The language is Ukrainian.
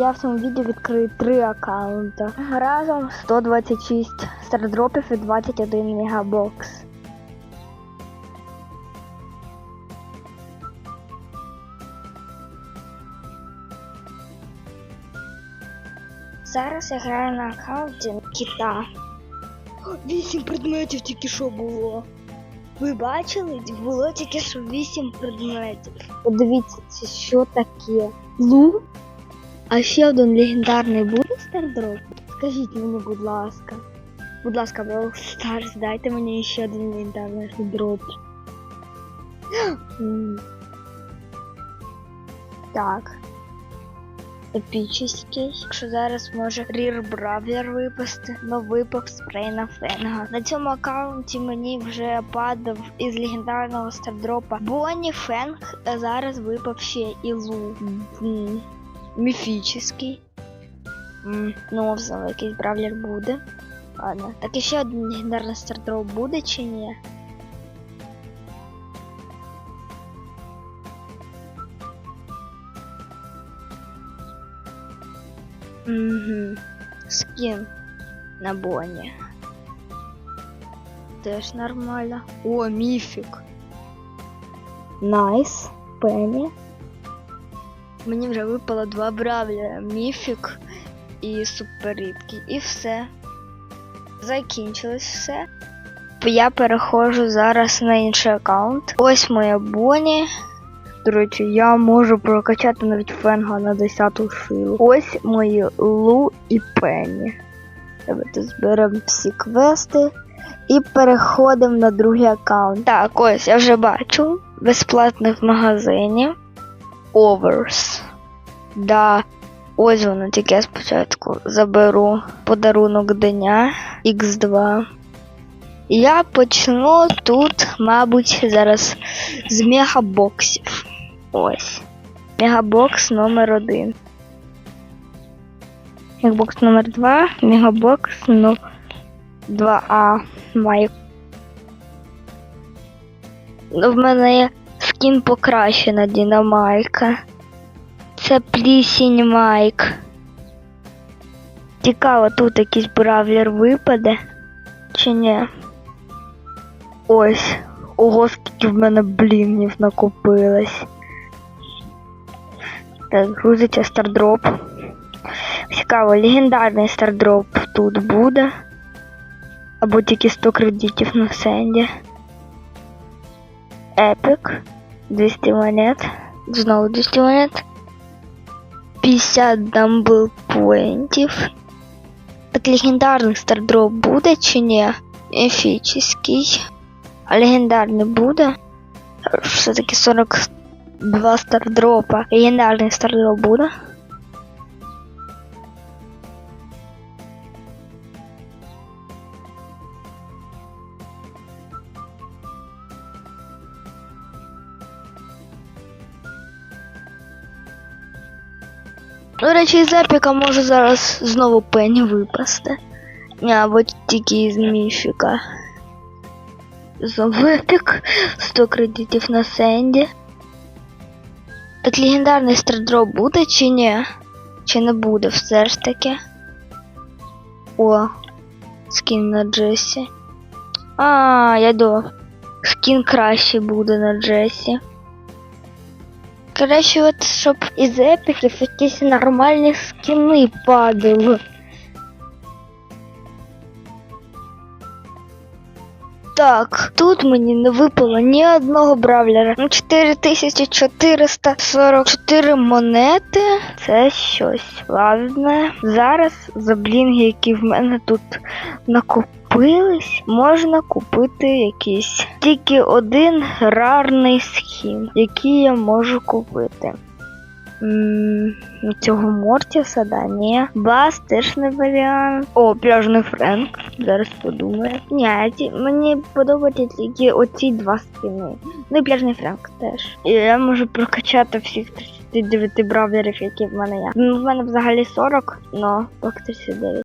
я в цьому відео відкрию три аккаунта. Разом 126 стардропів і 21 мегабокс. Зараз я граю на аккаунті кита. Вісім предметів тільки що було. Ви бачили? Було тільки що вісім предметів. Подивіться, що таке? Лу? А ще один легендарний буде стардроп? Скажіть мені, будь ласка. Будь ласка, Brawl Stars, дайте мені ще один легендарний дроп. Так. Епічний. Якщо зараз може Рір Бравлер випасти, но випав спрей на Фенга. На цьому аккаунті мені вже падав із легендарного стардропа Бонні Фенг, а зараз випав ще і Лу. Міфічний. Ну, знову якийсь бравлер буде. Ладно. Так і ще один легендарний стардроп буде чи ні? Угу. Скин на Бонні. Теж нормально. О, міфік. Найс. Пенні. Мені вже випало два бравлера. Міфік і суперрідкий. І все. Закінчилось все. Я переходжу зараз на інший аккаунт. Ось моя Бонні. До речі, я можу прокачати навіть фенга на 10 силу. Ось мої Лу і Пенні. Давайте зберемо всі квести і переходимо на другий аккаунт. Так, ось я вже бачу. Безплатно в магазині. Оверс. Да. Ось воно тільки спочатку заберу подарунок дня X2. Я почну тут, мабуть, зараз з мегабоксів. Ось. Мегабокс номер один. Мегабокс номер два. Мегабокс ну 2А. Майк. Ну, в мене є скін покращена Дінамайка. Це плісінь Майк. Цікаво, тут якийсь бравлер випаде. Чи ні? Ось. Ого, скільки в мене блінів накопилось. Так, грузиться стардроп. Цікаво, легендарний стардроп тут буде. Або тільки 100 кредитів на сенді. Епік. 200 монет. Знову 200 монет. 50 дамбл поінтів. Так легендарний стардроп буде чи ні? Ефічний. А легендарний буде? Все-таки 42 стардропа. Легендарний стардроп буде? До речі, з епіка може зараз знову пені випасти. Або тільки із міфіка. Знову епік. 100 кредитів на сенді. Так легендарний стардроп буде чи ні? Чи не буде все ж таки? О, скін на Джесі. А, я думав. Скін краще буде на Джесі. Краще, от, щоб із епіків якісь нормальні скіни падали. Так, тут мені не випало ні одного бравлера. Ну, 4444 монети. Це щось. Ладно. Зараз за блінги, які в мене тут накопились, можна купити якийсь. Тільки один рарний скін, який я можу купити. М, ну, Цього Мортіса, да, ні. Бас теж не варіант. О, пляжний Френк. Зараз подумаю. Ні, ці, мені подобаються тільки оці два скини. Ну і пляжний Френк теж. І я можу прокачати всіх 39 бравлерів, які в мене є. В мене взагалі 40, но поки 39.